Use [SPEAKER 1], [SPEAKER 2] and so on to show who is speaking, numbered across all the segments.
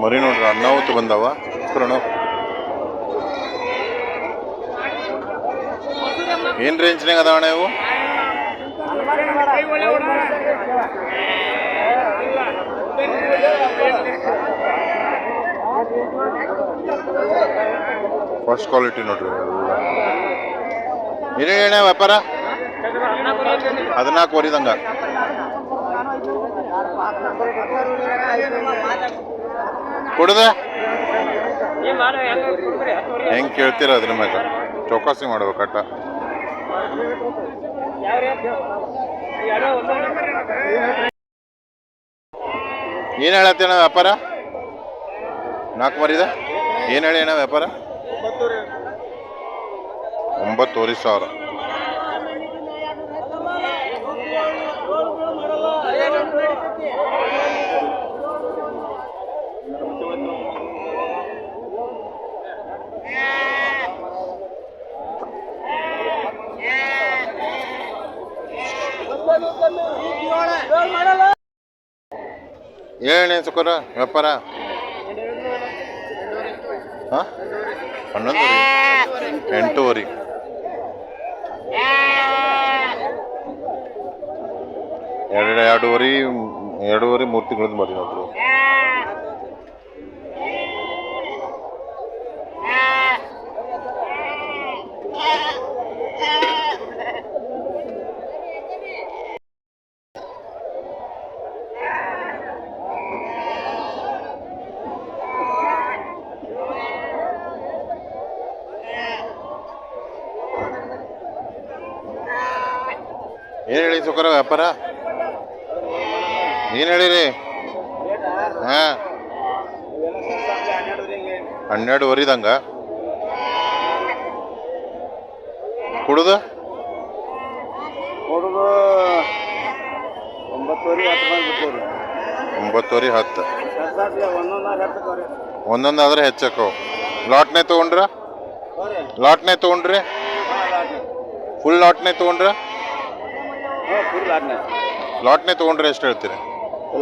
[SPEAKER 1] ಮರಿ ನೋಡ್ರಿ ಅನ್ನಾವತ್ತು ಬಂದವ ಕರೋಣ ಏನು ರೇಂಜ್ನಾಗ ಅದಾವ ಅಣ್ಣ ಇವು? ಫಸ್ಟ್ ಕ್ವಾಲಿಟಿ ನೋಡ್ರಿ ಏನೇ ಅಣ್ಣ ವ್ಯಾಪಾರ. ಹದಿನಾಲ್ಕು ವರಿದಂಗ. ಕೊಡದ? ಹೆಂಗ್ ಕೇಳ್ತೀರ ಅದ್ರ ಮೇಲೆ? ಚೌಕಾಸಿ ಮಾಡ್ಬೇಕು ಅಟ್ಟ. ಏನು ಹೇಳತ್ತೇನ ವ್ಯಾಪಾರ? ನಾಲ್ಕು ಮರಿದ? ಏನು ಹೇಳಿ ಅಣ್ಣ ವ್ಯಾಪಾರ? ಒಂಬತ್ತುವರೆ ಸಾವಿರ. ಏನೇ ಸುಕರ ವ್ಯಾಪಾರ ಹಾಂ? ಹನ್ನೊಂದುವರೆ. ಎಂಟೂವರೆ. ಎರಡು ಎರಡೂವರೆ ಎರಡೂವರೆ ಮೂರು ತಿಂಗಳದ್ದು ಮರಿ ನೋಡ್ರಿ ಏನು ಹೇಳಿ ಸುಕರ ವ್ಯಾಪಾರ? ಏನು ಹೇಳಿರಿ? ಹಾಂ. ಹನ್ನೆರಡುವರೆದಂಗ ಕುಡ್ದು?
[SPEAKER 2] ಕುಡುದು ಒಂಬತ್ತುವರೆ ಹತ್ತು
[SPEAKER 1] ಒಂದೊಂದಾದ್ರೆ ಹೆಚ್ಚಕ್ಕವು ಲಾಟ್ನೇ ತೊಗೊಂಡ್ರ? ಲಾಟ್ನೇ ತಗೊಂಡ್ರಿ? ಫುಲ್ ಲಾಟ್ನೇ ತೊಗೊಂಡ್ರ?
[SPEAKER 2] ಲಾಟ್ನಾಗ
[SPEAKER 1] ಲಾಟ್ನೇ ತೊಗೊಂಡ್ರೆ ಎಷ್ಟು ಹೇಳ್ತೀರಿ?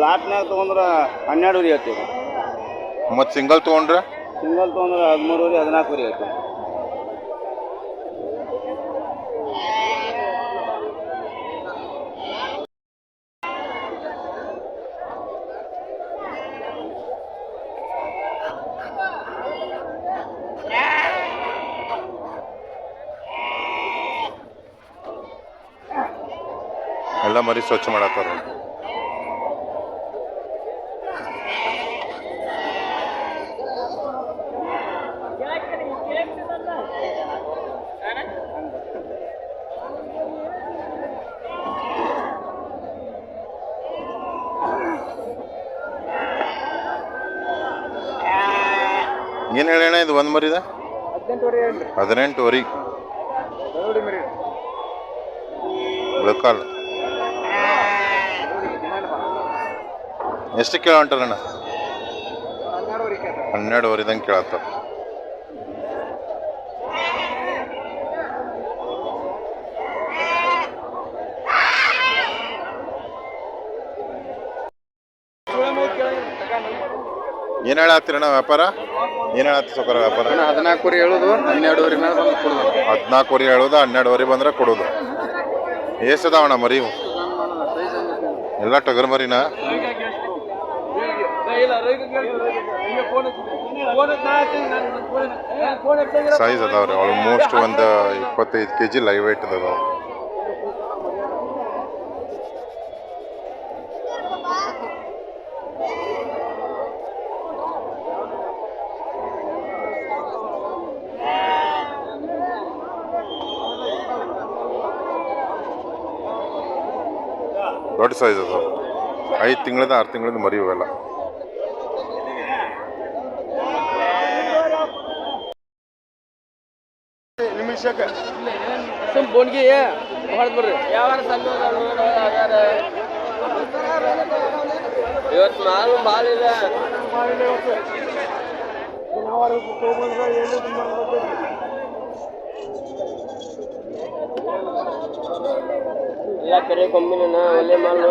[SPEAKER 2] ಲಾಟ್ನಾಗ ತೊಗೊಂಡ್ರೆ ಹನ್ನೆರಡುವರೆ ಹೇಳ್ತೀವಿ.
[SPEAKER 1] ಮತ್ತು ಸಿಂಗಲ್ ತೊಗೊಂಡ್ರೆ?
[SPEAKER 2] ಸಿಂಗಲ್ ತೊಗೊಂಡ್ರೆ ಹದಿಮೂರುವರೆ ಹದಿನಾಲ್ಕುವರೆ ಹೇಳ್ತೀವಿ.
[SPEAKER 1] ಎಲ್ಲ ಮರಿ ಸ್ವಚ್ಛ ಮಾಡತ್ತಾರ. ಏನ್ ಹೇಳೋಣ ಇದು ಒಂದ್ ಮರಿದ?
[SPEAKER 2] ಹದಿನೆಂಟು ವರಿ
[SPEAKER 1] ಹದಿನೆಂಟುವರೆ ಎಷ್ಟು ಕೇಳ ಹೊಂಟರಣ್ಣ
[SPEAKER 2] ಹನ್ನೆರಡುವರೆ ಇದಂಗೆ
[SPEAKER 1] ಕೇಳತ್ತ ಕೇಳತ್ತಾರ. ಏನು ಹೇಳತ್ತೀರಣ್ಣ ವ್ಯಾಪಾರ? ಏನು ಹೇಳತ್ತಿ ಸೊಕರ ವ್ಯಾಪಾರ?
[SPEAKER 2] ಹದಿನಾಲ್ಕುವರೆ ಹೇಳೋದು ಹನ್ನೆರಡುವರೆ ಮೇಲೆ ಬಂದು ಕೊಡೋದು.
[SPEAKER 1] ಹದಿನಾಲ್ಕುವರೆ ಹೇಳೋದು ಹನ್ನೆರಡುವರೆ ಬಂದ್ರೆ ಕೊಡೋದು. ಎಷ್ಟದಾವಣ್ಣ ಮರಿ ಎಲ್ಲ ಟಗರ್ ಮರಿನಾ? ಸೈಜ್ ಅದಾವ್ರಿ ಆಲ್ಮೋಸ್ಟ್ ಒಂದು ಇಪ್ಪತ್ತೈದು ಕೆ ಜಿ ಲೈವ್ ವೇಟ್ ಅದಾವ. ದೊಡ್ಡ ಸೈಜ್ ಅದಾವ. ಐದು ತಿಂಗಳದ ಆರು ತಿಂಗಳದ ಮರಿ ಇವೆಲ್ಲ
[SPEAKER 2] ನಿಮಿಷಕ್ಕೆ ಸುಮ್ ಬೋನ್ಗಿ ಹೊಡೆದ್ ಬರ್ರಿ ಯಾವ ಇವತ್ತು ಮಾಲು ಭಾಳ ಇದೆ ಎಲ್ಲ ಕರೆ ಕೊಂಬಿನ ಒಳ್ಳೆ ಮಾಲು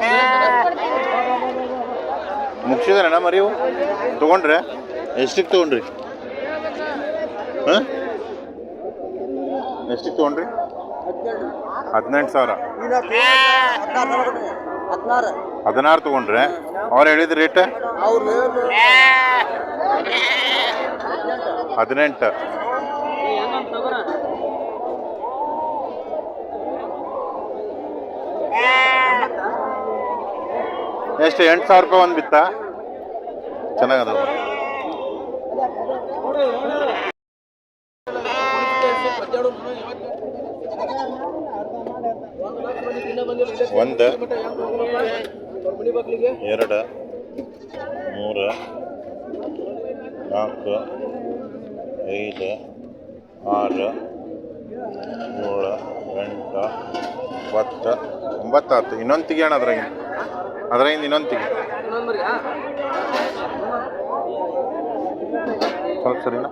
[SPEAKER 2] Yeah.
[SPEAKER 1] ಮುಗಿಸಿದಾರಣ್ಣ ಮರಿವು ತೊಗೊಂಡ್ರೆ? ಎಷ್ಟಕ್ಕೆ ತೊಗೊಂಡ್ರಿ? ಹಾಂ? ಎಷ್ಟಕ್ಕೆ ತೊಗೊಂಡ್ರಿ? ಹದಿನೆಂಟು ಸಾವಿರ.
[SPEAKER 2] ಹದಿನಾರು
[SPEAKER 1] ಹದಿನಾರು ತೊಗೊಂಡ್ರೆ ಅವ್ರು ಹೇಳಿದ ರೇಟ್? ಹದಿನೆಂಟು. ಎಷ್ಟು ಎಂಟು ಸಾವಿರ ರೂಪಾಯಿ ಒಂದು ಬಿತ್ತಾ? ಚೆನ್ನಾಗದ. ಒಂದು, ಎರಡು, ಮೂರು, ನಾಲ್ಕು, ಐದು, ಆರು, ಏಳು, ಎಂಟು ಒಂಬತ್ತು ಒಂಬತ್ತು ಇನ್ನೊಂದು ತೆಗಿಯೋಣ ಅದ್ರಾಗಿಂದ ಅದ್ರಾಗಿಂದ ಇನ್ನೊಂದು ತೆಗಿ. ಸ್ವಲ್ಪ ಸರಿನಾ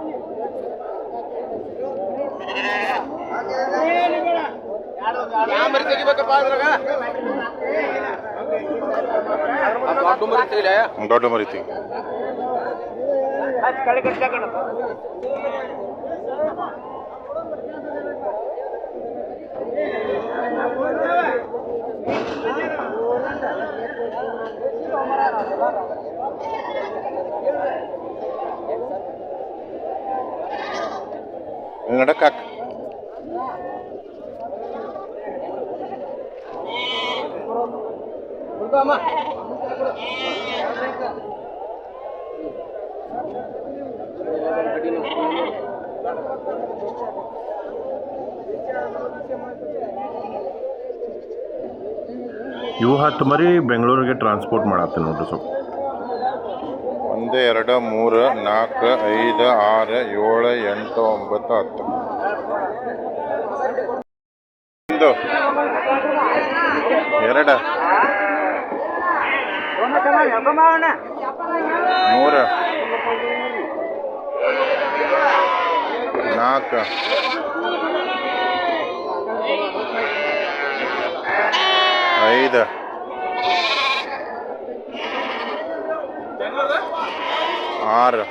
[SPEAKER 2] ದೊಡ್ಡ ಮರಿ ತೆಗಿಲ?
[SPEAKER 1] ದೊಡ್ಡ ಮರಿ ತೆಗಿ ನಡಕ್ ಹಾಕ್
[SPEAKER 2] ಅಮ್ಮ
[SPEAKER 1] ಇವು ಹತ್ತು ಮರಿ ಬೆಂಗಳೂರಿಗೆ ಟ್ರಾನ್ಸ್ಪೋರ್ಟ್ ಮಾಡತ್ತೆ ನೋಡ್ರಿ ಸ್ವಲ್ಪ ಒಂದು, ಎರಡು, ಮೂರು, ನಾಲ್ಕು, ಐದು, ಆರು, ಏಳು, ಎಂಟು, ಒಂಬತ್ತು, ಹತ್ತು. ಒಂದು, ಎರಡು, ಮೂರು, ನಾಲ್ಕು ಐದು. ಆರು.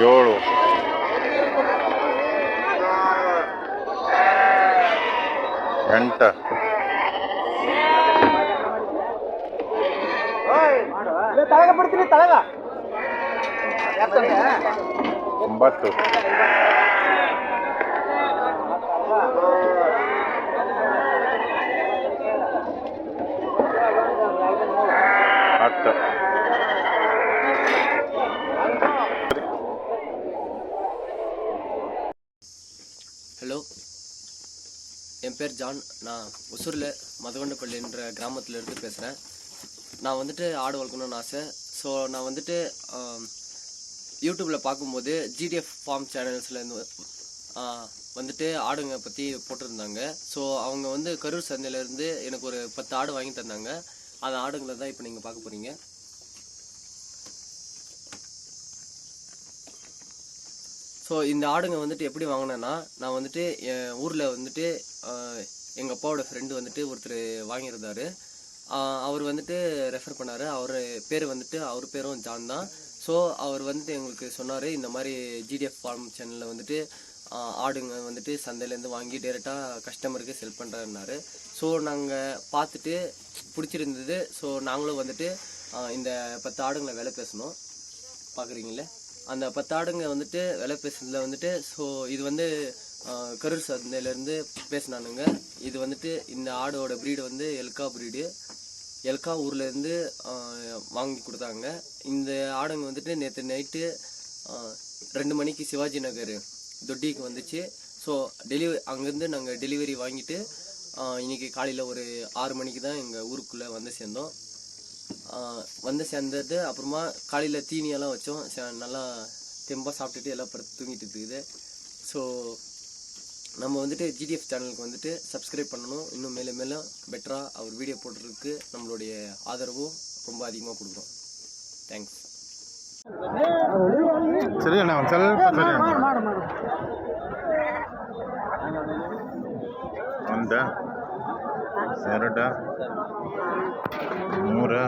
[SPEAKER 1] ಏಳು. ಎಂಟು.
[SPEAKER 2] ತಳಗ ಬಿಡ್ತೀನಿ ತಳಗ.
[SPEAKER 1] ಒಂಬತ್ತು.
[SPEAKER 3] பேர் ஜான். நான் ஒசூரில் மதகொண்டப்பள்ளின்ற கிராமத்திலேருந்து பேசுகிறேன் நான் வந்துட்டு ஆடு வளர்க்கணும்னு ஆசை. ஸோ நான் வந்துட்டு யூடியூப்பில் பார்க்கும்போது ஜிடிஎஃப் ஃபார்ம் சேனல்ஸ்லேருந்து வந்துட்டு ஆடுங்க பற்றி போட்டிருந்தாங்க. ஸோ அவங்க வந்து கரூர் சந்தையிலேருந்து எனக்கு ஒரு பத்து ஆடு வாங்கி தந்தாங்க. அந்த ஆடுங்களை தான் இப்போ நீங்கள் பார்க்க போகிறீங்க ஸோ இந்த ஆடுங்க வந்துட்டு எப்படி வாங்கினேன்னா நான் வந்துட்டு என் ஊரில் வந்துட்டு எங்கள் அப்பாவோட ஃப்ரெண்டு வந்துட்டு ஒருத்தர் வாங்கியிருந்தாரு. அவர் வந்துட்டு ரெஃபர் பண்ணார். அவர் பேர் வந்துட்டு அவர் பேரும் ஜான் தான். ஸோ அவர் வந்துட்டு எங்களுக்கு சொன்னார் இந்த மாதிரி ஜிடிஎஃப் ஃபார்ம் சேனலில் வந்துட்டு ஆடுங்க வந்துட்டு சந்தையிலேருந்து வாங்கி டேரெக்டாக கஸ்டமருக்கு செல் பண்ணுறாருனாரு ஸோ நாங்கள் பார்த்துட்டு பிடிச்சிருந்தது. ஸோ நாங்களும் வந்துட்டு இந்த பத்து ஆடுங்களை விலை பேசணும். பார்க்குறீங்களே அந்த பத்து ஆடுங்க வந்துட்டு விலை பேசுனதில் வந்துட்டு ஸோ இது வந்து கரூர் சந்தையிலேருந்து பேசினானுங்க. இது வந்துட்டு இந்த ஆடோட ப்ரீடு வந்து எல்கா ப்ரீடு எல்கா ஊர்லேருந்து வாங்கி கொடுத்தாங்க. இந்த ஆடுங்க வந்துட்டு நேற்று நைட்டு ரெண்டு மணிக்கு சிவாஜி நகர் தொட்டிக்கு வந்துச்சு. ஸோ டெலிவரி அங்கேருந்து நாங்கள் டெலிவரி வாங்கிட்டு இன்றைக்கி இன்னைக்கு காலையில் ஒரு ஆறு மணிக்கு தான் எங்கள் ஊருக்குள்ளே வந்து சேர்ந்தோம். வந்து சேர்ந்தது அப்புறமா காலையில் தீனியெல்லாம் வச்சோம். ச- நல்லா தெம்பாக சாப்பிட்டுட்டு எல்லாம் படுத்து தூங்கிட்டு இருக்குது ஸோ நம்ம வந்துட்டு ஜிடிஎஃப் சேனலுக்கு வந்துட்டு சப்ஸ்கிரைப் பண்ணணும். இன்னும் மேலே மேலே பெட்டராக அவர் வீடியோ போடுறதுக்கு நம்மளுடைய ஆதரவும் ரொம்ப அதிகமாக கொடுக்குறோம். தேங்க்ஸ்
[SPEAKER 1] சரி அண்ணா சரி அந்த சரடா நூறா.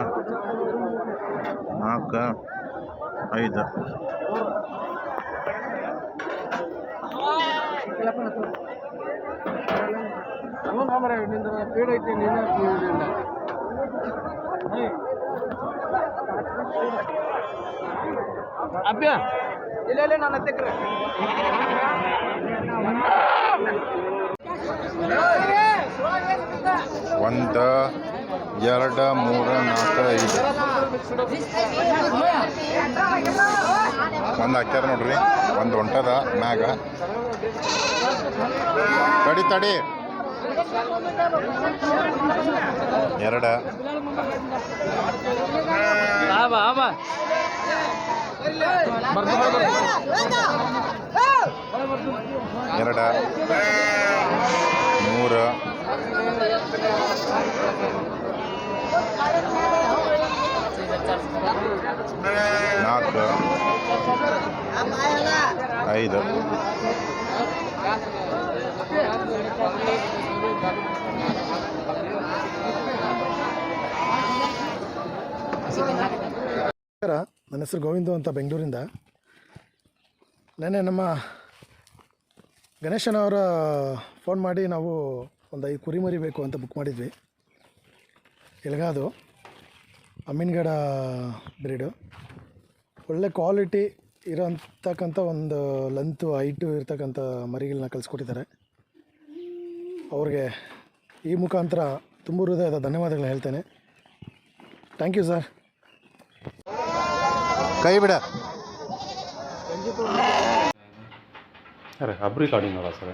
[SPEAKER 1] நாக்கா. ஐதா.
[SPEAKER 2] ಅಭ್ಯ? ಇಲ್ಲ ಇಲ್ಲ ನಾನು ಹತ್ತಕ್ರೆ.
[SPEAKER 1] ಒಂದು ಎರಡು ಮೂರು ನಾಲ್ಕು ಐದು. ಒಂದು ಹಾಕ್ಯಾರ ನೋಡ್ರಿ ಒಂದು ಹೊಂಟದ ಮ್ಯಾಗ. ತಡಿ ತಡಿ ಎರಡು
[SPEAKER 2] ಆಬಾ ಆಬಾ
[SPEAKER 1] ಎರಡು ಮೂರು ನಾಲ್ಕು ಐದು
[SPEAKER 4] ನಮಸ್ಕಾರ. ನನ್ನ ಹೆಸರು ಗೋವಿಂದು ಅಂತ ಬೆಂಗಳೂರಿಂದ. ನೆನ್ನೆ ನಮ್ಮ ಗಣೇಶನವರ ಫೋನ್ ಮಾಡಿ ನಾವು ಒಂದು ಐದು ಕುರಿ ಮರಿ ಬೇಕು ಅಂತ ಬುಕ್ ಮಾಡಿದ್ವಿ. ಎಲ್ಗಾದು ಅಮೀನ್ಗಡ ಬ್ರೀಡು ಒಳ್ಳೆ ಕ್ವಾಲಿಟಿ ಇರೋಂತಕ್ಕಂಥ ಒಂದು ಲಂತು ಹೈಟು ಇರ್ತಕ್ಕಂಥ ಮರಿಗಳನ್ನ ಕಳಿಸ್ಕೊಟ್ಟಿದ್ದಾರೆ. ಅವ್ರಿಗೆ ಈ ಮುಖಾಂತರ ತುಂಬ ಹೃದಯದ ಧನ್ಯವಾದಗಳನ್ನ ಹೇಳ್ತೇನೆ ಥ್ಯಾಂಕ್ ಯು ಸರ್
[SPEAKER 1] ಕೈ ಬಿಡ
[SPEAKER 5] अरे अब रिकॉर्डिंग हो रहा सर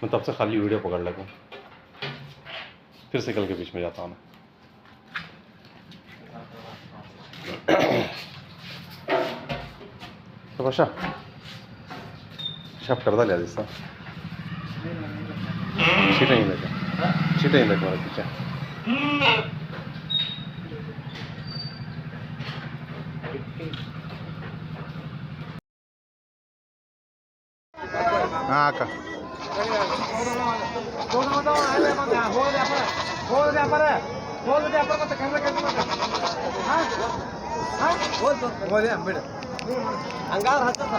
[SPEAKER 5] मैं तब से खाली वीडियो पकड़ लेता हूँ फिर साइकिल के बीच में जाता हूँ मैं तो बशा शब कर लिया जिससे ಚೀಟ ಹಿಂದಕ್ಕೆ ಚೀಟ ಹಿಂದಕ್ಕೆ ಬರೋ ಕಿಚ್ಚ
[SPEAKER 1] ಹಾಂ ಅಕ್ಕ.
[SPEAKER 2] ಹೋದೆ ಬಿಡ ಹಂಗಾದ್ರೆ ಹತ್ತದ